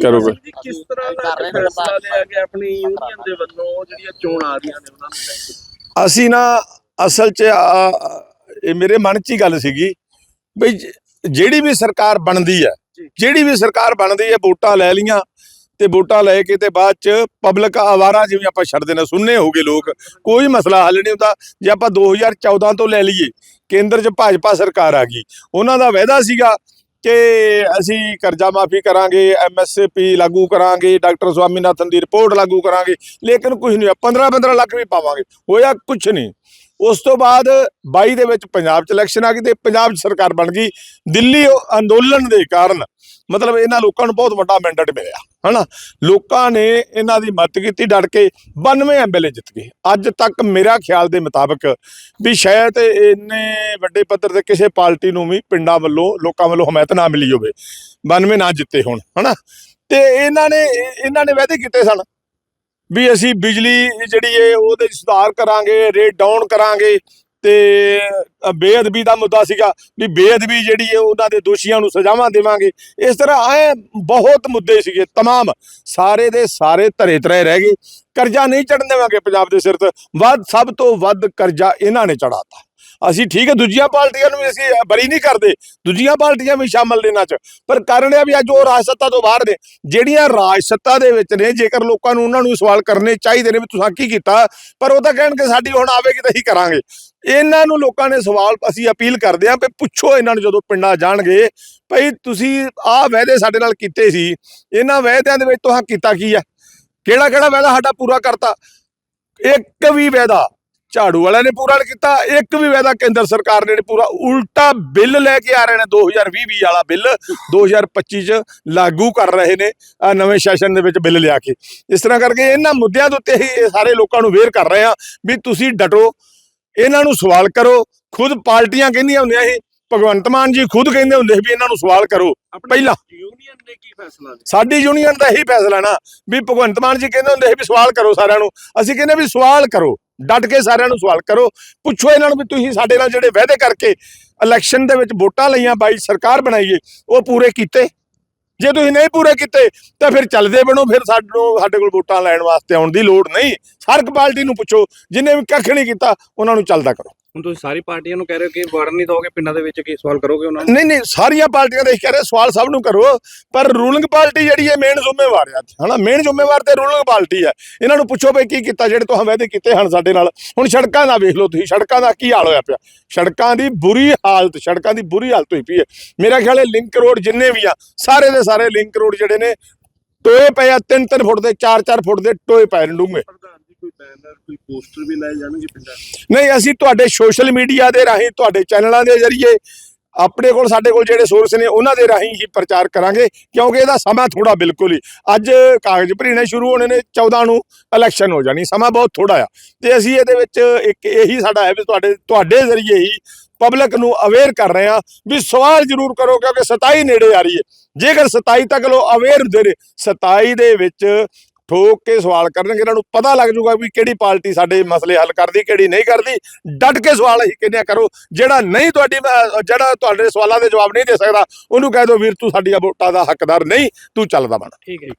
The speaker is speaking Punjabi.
ਕਰੋਗੇ ਕਿਸ ਤਰ੍ਹਾਂ ਦਾ ਫੈਸਲਾ ਲਿਆ ਗਿਆ ਆਪਣੀ ਯੂਨੀਅਨ ਦੇ ਵੱਲੋਂ ਜਿਹੜੀਆਂ ਚੋਣ ਆ ਰਹੀਆਂ ਨੇ ਉਹਨਾਂ ਨੂੰ ਲੈ ਕੇ? ਅਸੀਂ ਨਾ ਅਸਲ 'ਚ ਆ, ਇਹ ਮੇਰੇ ਮਨ 'ਚ ਹੀ ਗੱਲ ਸੀਗੀ ਜ- ਜਿਹੜੀ ਵੀ ਸਰਕਾਰ ਬਣਦੀ ਹੈ ਜਿਹੜੀ ਵੀ ਸਰਕਾਰ ਬਣਦੀ ਹੈ ਵੋਟਾਂ ਲੈ ਲੀਆਂ ਤੇ ਵੋਟਾਂ ਲੈ ਕੇ ਤੇ ਬਾਅਦ 'ਚ ਪਬਲਿਕ ਆਵਾਰਾ ਜਿਵੇਂ ਆਪਾਂ ਛੱਡਦੇ ਨੇ ਸੁਣਨੇ ਹੋਗੇ ਲੋਕ ਕੋਈ ਮਸਲਾ ਹੱਲ ਨਹੀਂ ਹੁੰਦਾ। ਜੇ ਆਪਾਂ 2014 ਤੋਂ ਲੈ ਲਈਏ ਕੇਂਦਰ 'ਚ ਭਾਜਪਾ ਸਰਕਾਰ ਆ ਗਈ ਉਹਨਾਂ ਦਾ ਵਾਅਦਾ ਸੀਗਾ ਕਿ ਅਸੀਂ ਕਰਜ਼ਾ ਮਾਫੀ ਕਰਾਂਗੇ ਐਮਐਸਪੀ ਲਾਗੂ ਕਰਾਂਗੇ, ਡਾਕਟਰ ਸਵਾਮੀਨਾਥਨ ਦੀ ਰਿਪੋਰਟ ਲਾਗੂ ਕਰਾਂਗੇ, ਲੇਕਿਨ ਕੁਝ ਨਹੀਂ ਹੋਇਆ 15 15 ਲੱਖ ਵੀ ਪਾਵਾਂਗੇ, ਹੋਇਆ ਕੁਝ ਨਹੀਂ। ਉਸ ਤੋਂ ਬਾਅਦ 22 ਦੇ ਵਿੱਚ ਪੰਜਾਬ 'ਚ ਇਲੈਕਸ਼ਨ ਆ ਗਈ ਤੇ ਪੰਜਾਬ 'ਚ ਸਰਕਾਰ ਬਣ ਗਈ। ਦਿੱਲੀ ਅੰਦੋਲਨ ਦੇ ਕਾਰਨ ਮਤਲਬ ਇਹਨਾਂ ਲੋਕਾਂ ਨੂੰ ਬਹੁਤ ਵੱਡਾ ਮੈਂਡੇਟ ਮਿਲਿਆ, ਹਨਾ? ਲੋਕਾਂ ਨੇ ਇਹਨਾਂ ਦੀ ਮਦਦ ਕੀਤੀ ਡਟ ਕੇ 92 ਐਮਐਲਏ ਜਿੱਤ ਗਏ। ਅੱਜ ਤੱਕ ਮੇਰਾ ਖਿਆਲ ਦੇ ਮੁਤਾਬਕ ਵੀ ਸ਼ਾਇਦ ਇੰਨੇ ਵੱਡੇ ਪੱਧਰ ਤੇ ਕਿਸੇ ਪਾਰਟੀ ਨੂੰ ਵੀ ਪਿੰਡਾਂ ਵੱਲੋਂ, ਲੋਕਾਂ ਵੱਲੋਂ ਹਮਾਇਤ ਨਾ ਮਿਲੀ ਹੋਵੇ 92 ਨਾ ਜਿੱਤੇ ਹੋਣ, ਹਨਾ? ਤੇ ਇਹਨਾਂ ਨੇ ਇਹਨਾਂ ਨੇ ਵਾਅਦੇ ਕੀਤੇ ਸਨ। ਵੀ ਅਸੀਂ ਬਿਜਲੀ ਜਿਹੜੀ ਹੈ ਉਹਦੇ 'ਚ ਸੁਧਾਰ ਕਰਾਂਗੇ ਰੇਟ ਡਾਊਨ ਕਰਾਂਗੇ ਤੇ ਅ, ਬੇਅਦਬੀ ਦਾ ਮੁੱਦਾ ਸੀਗਾ ਵੀ ਬੇਅਦਬੀ ਜਿਹੜੀ ਹੈ ਉਹਨਾਂ ਦੇ ਦੋਸ਼ੀਆਂ ਨੂੰ ਸਜ਼ਾਵਾਂ ਦੇਵਾਂਗੇ ਇਸ ਤਰ੍ਹਾਂ ਐ ਬਹੁਤ ਮੁੱਦੇ ਸੀਗੇ तमाम ਸਾਰੇ ਦੇ ਸਾਰੇ ਧਰੇ ਧਰੇ ਰਹਿ ਗਏ ਕਰਜ਼ਾ ਨਹੀਂ ਚੜਨ ਦੇਵਾਂਗੇ ਪੰਜਾਬ ਦੇ ਸਿਰ ਤੇ ਵੱਧ ਸਭ ਤੋਂ ਵੱਧ ਕਰਜ਼ਾ ਇਹਨਾਂ ਨੇ ਚੜਾਤਾ ਅਸੀਂ ਠੀਕ ਹੈ ਦੂਜੀਆਂ ਪਾਰਟੀਆਂ ਨੂੰ ਵੀ ਅਸੀਂ ਬਰੀ ਨਹੀਂ ਕਰਦੇ। ਦੂਜੀਆਂ ਪਾਰਟੀਆਂ ਵੀ ਸ਼ਾਮਲ ਨੇ ਇਹਨਾਂ 'ਚ। ਪਰ ਕਾਰਨ ਇਹ ਆ ਵੀ ਅੱਜ ਉਹ ਰਾਜ ਸੱਤਾ ਤੋਂ ਬਾਹਰ ਨੇ। ਜਿਹੜੀਆਂ ਰਾਜ ਸੱਤਾ ਦੇ ਵਿੱਚ ਨੇ, ਜੇਕਰ ਲੋਕਾਂ ਨੂੰ ਉਹਨਾਂ ਨੂੰ ਸਵਾਲ ਕਰਨੇ ਚਾਹੀਦੇ ਨੇ ਵੀ ਤੁਸੀਂ ਕੀ ਕੀਤਾ, ਪਰ ਉਹ ਤਾਂ ਕਹਿਣਗੇ ਸਾਡੀ ਹੁਣ ਆਵੇਗੀ ਤਾਂ ਹੀ ਕਰਾਂਗੇ। ਇਹਨਾਂ ਨੂੰ ਲੋਕਾਂ ਨੇ ਸਵਾਲ ਅਸੀਂ ਅਪੀਲ ਕਰਦੇ ਆਂ ਵੀ ਪੁੱਛੋ ਇਹਨਾਂ ਨੂੰ ਜਦੋਂ ਪਿੰਡਾਂ ਜਾਣਗੇ, ਭਈ ਤੁਸੀਂ ਆਹ ਵਾਅਦੇ ਸਾਡੇ ਨਾਲ ਕੀਤੇ ਸੀ, ਇਹਨਾਂ ਵਾਅਦਿਆਂ ਦੇ ਵਿੱਚ ਤੁਸੀਂ ਕੀਤਾ ਕੀ ਆ? ਕਿਹੜਾ ਕਿਹੜਾ ਵਾਅਦਾ ਸਾਡਾ ਪੂਰਾ ਕਰਤਾ? ਇੱਕ ਵੀ ਵਾਅਦਾ ਝਾੜੂ ਵਾਲਿਆਂ ਨੇ ਪੂਰਾ ਨਹੀਂ ਕੀਤਾ ਇੱਕ ਵੀ ਵਾਅਦਾ ਕੇਂਦਰ ਸਰਕਾਰ ਨੇ ਪੂਰਾ ਉਲਟਾ ਬਿੱਲ ਲੈ ਕੇ ਆ ਰਹੇ ਨੇ 2020 ਵਾਲਾ ਬਿੱਲ 2025 ਚ ਲਾਗੂ ਕਰ ਰਹੇ ਨੇ ਆਹ ਨਵੇਂ ਸੈਸ਼ਨ ਦੇ ਵਿੱਚ ਬਿੱਲ ਲਿਆ ਕੇ। ਇਸ ਤਰ੍ਹਾਂ ਕਰਕੇ ਇਹਨਾਂ ਮੁੱਦਿਆਂ ਦੇ ਉੱਤੇ ਹੀ ਸਾਰੇ ਲੋਕਾਂ ਨੂੰ ਵੇਅਰ ਕਰ ਰਹੇ ਆ ਵੀ ਤੁਸੀਂ ਡਟੋ ਇਹਨਾਂ ਨੂੰ ਸਵਾਲ ਕਰੋ ਖੁਦ ਪਾਰਟੀਆਂ ਕਹਿੰਦੀਆਂ ਹੁੰਦੀਆਂ ਸੀ ਭਗਵੰਤ ਮਾਨ ਜੀ ਖੁਦ ਕਹਿੰਦੇ ਹੁੰਦੇ ਸੀ ਵੀ ਇਹਨਾਂ ਨੂੰ ਸਵਾਲ ਕਰੋ ਪਹਿਲਾਂ। ਯੂਨੀਅਨ ਨੇ ਕੀ ਫੈਸਲਾ ਸਾਡੀ ਯੂਨੀਅਨ ਦਾ ਇਹੀ ਫੈਸਲਾ ਨਾ ਵੀ ਭਗਵੰਤ ਮਾਨ ਜੀ ਕਹਿੰਦੇ ਹੁੰਦੇ ਸੀ ਵੀ ਸਵਾਲ ਕਰੋ ਸਾਰਿਆਂ ਨੂੰ ਅਸੀਂ ਕਹਿੰਦੇ ਵੀ ਸਵਾਲ ਕਰੋ। ਡਟ ਕੇ ਸਾਰਿਆਂ ਨੂੰ ਸਵਾਲ ਕਰੋ, ਪੁੱਛੋ ਇਹਨਾਂ ਨੂੰ ਵੀ ਤੁਸੀਂ ਸਾਡੇ ਨਾਲ ਜਿਹੜੇ ਵਾਅਦੇ ਕਰਕੇ ਇਲੈਕਸ਼ਨ ਦੇ ਵਿੱਚ ਵੋਟਾਂ ਲਈਆਂ, ਬਾਈ ਸਰਕਾਰ ਬਣਾਈਏ, ਉਹ ਪੂਰੇ ਕੀਤੇ। ਜੇ ਤੁਸੀਂ ਨਹੀਂ ਪੂਰੇ ਕੀਤੇ, ਤਾਂ ਫਿਰ ਚੱਲਦੇ ਬਣੋ, ਫਿਰ ਸਾਨੂੰ, ਸਾਡੇ ਕੋਲ ਵੋਟਾਂ ਲੈਣ ਵਾਸਤੇ ਆਉਣ ਦੀ ਲੋੜ ਨਹੀਂ। ਹਰ ਇੱਕ ਪਾਰਟੀ ਨੂੰ ਪੁੱਛੋ, ਜਿਨੇ ਵੀ ਕੱਖ ਨਹੀਂ ਕੀਤਾ, ਉਹਨਾਂ ਨੂੰ ਚੱਲਦਾ ਕਰੋ। ਹੁਣ ਤੁਸੀਂ ਸਾਰੀ ਪਾਰਟੀਆਂ ਨੂੰ ਕਹਿ ਰਹੇ ਹੋ ਕਿ ਵੜਨ ਨਹੀਂ ਦੋਗੇ ਪਿੰਡਾਂ ਦੇ ਵਿੱਚ ਕੀ ਸਵਾਲ ਕਰੋਗੇ ਉਹਨਾਂ ਨੂੰ? ਨਹੀਂ ਨਹੀਂ, ਸਾਰੀਆਂ ਪਾਰਟੀਆਂ ਦੇ ਕਹਿ ਰਹੇ, ਸਵਾਲ ਸਭ ਨੂੰ ਕਰੋ। ਪਰ ਰੂਲਿੰਗ ਪਾਰਟੀ ਜਿਹੜੀ ਹੈ ਮੇਨ ਜ਼ਿੰਮੇਵਾਰ ਹੈ ਹਨਾ? ਮੇਨ ਜ਼ਿੰਮੇਵਾਰ ਤੇ ਰੂਲਿੰਗ ਪਾਰਟੀ ਹੈ। ਇਹਨਾਂ ਨੂੰ ਪੁੱਛੋ ਬਈ ਕੀ ਕੀਤਾ, ਜਿਹੜੇ ਤੁਸੀਂ ਵਾਅਦੇ ਕੀਤੇ ਹਨ ਸਾਡੇ ਨਾਲ। ਹੁਣ ਸੜਕਾਂ ਦਾ ਵੇਖ ਲਓ ਤੁਸੀਂ, ਸੜਕਾਂ ਦਾ ਕੀ ਹਾਲ ਹੋਇਆ ਪਿਆ? ਸੜਕਾਂ ਦੀ ਬੁਰੀ ਹਾਲਤ, ਸੜਕਾਂ ਦੀ ਬੁਰੀ ਹਾਲਤ ਹੋਈ ਪਈ ਹੈ। ਮੇਰਾ ਖਿਆਲ ਹੈ ਲਿੰਕ ਰੋਡ ਜਿੰਨੇ ਵੀ ਆ, ਸਾਰੇ ਦੇ ਸਾਰੇ ਲਿੰਕ ਰੋਡ ਜਿਹੜੇ ਨੇ, ਟੋਏ ਪਏ ਆ 3-3 ਫੁੱਟ ਦੇ 4-4 ਫੁੱਟ ਦੇ ਟੋਏ ਪਏ ਨੇ ਕੋਈ ਬੈਨਰ ਕੋਈ ਪੋਸਟਰ ਵੀ ਲਾਏ ਜਾਣਗੇ ਪਿੰਡਾਂ ਨਹੀਂ, ਅਸੀਂ ਤੁਹਾਡੇ ਸੋਸ਼ਲ ਮੀਡੀਆ ਦੇ ਰਾਹੀਂ, ਤੁਹਾਡੇ ਚੈਨਲਾਂ ਦੇ ਜ਼ਰੀਏ ਆਪਣੇ ਕੋਲ, ਸਾਡੇ ਕੋਲ ਜਿਹੜੇ ਸੋਰਸ ਨੇ, ਉਹਨਾਂ ਦੇ ਰਾਹੀਂ ਹੀ ਪ੍ਰਚਾਰ ਕਰਾਂਗੇ, ਕਿਉਂਕਿ ਇਹਦਾ ਸਮਾਂ ਥੋੜਾ ਬਿਲਕੁਲ ਹੀ। ਅੱਜ ਕਾਗਜ਼ ਭਰੀਣੇ ਸ਼ੁਰੂ ਹੋਣੇ ਨੇ 14 ਨੂੰ ਇਲੈਕਸ਼ਨ ਹੋ ਜਾਣੀ, ਸਮਾਂ ਬਹੁਤ ਥੋੜਾ ਆ। ਤੇ ਅਸੀਂ ਇਹਦੇ ਵਿੱਚ ਇੱਕ ਇਹੀ ਸਾਡਾ ਹੈ ਵੀ ਤੁਹਾਡੇ ਤੁਹਾਡੇ ਜ਼ਰੀਏ ਹੀ ਪਬਲਿਕ ਨੂੰ ਅਵੇਅਰ ਕਰ ਰਹੇ ਆ ਵੀ ਸਵਾਲ ਜ਼ਰੂਰ ਕਰੋ, ਕਿਉਂਕਿ 27 ਨੇੜੇ ਆ ਰਹੀ ਹੈ। ਜੇਕਰ 27 ਤੱਕ ਲੋ ਅਵੇਅਰ ਹੁੰਦੇ ਨੇ 27 ਦੇ ਵਿੱਚ ਠੋਕ ਕੇ ਸਵਾਲ ਕਰਨਗੇ, ਇਹਨਾਂ ਨੂੰ ਪਤਾ ਲੱਗ ਜਾਊਗਾ ਵੀ ਕਿਹੜੀ ਪਾਰਟੀ ਸਾਡੇ ਮਸਲੇ ਹੱਲ ਕਰਦੀ, ਕਿਹੜੀ ਨਹੀਂ ਕਰਦੀ। ਡਟ ਕੇ ਸਵਾਲ ਅਸੀਂ ਕਹਿੰਦੇ ਆ ਕਰੋ। ਜਿਹੜਾ ਨਹੀਂ ਤੁਹਾਡੀ ਜਿਹੜਾ ਤੁਹਾਡੇ ਸਵਾਲਾਂ ਦੇ ਜਵਾਬ ਨਹੀਂ ਦੇ ਸਕਦਾ, ਉਹਨੂੰ ਕਹਿ ਦਿਓ, ਵੀਰ, ਤੂੰ ਸਾਡੀਆਂ ਵੋਟਾਂ ਦਾ ਹੱਕਦਾਰ ਨਹੀਂ, ਤੂੰ ਚੱਲਦਾ ਬਣ। ਠੀਕ ਹੈ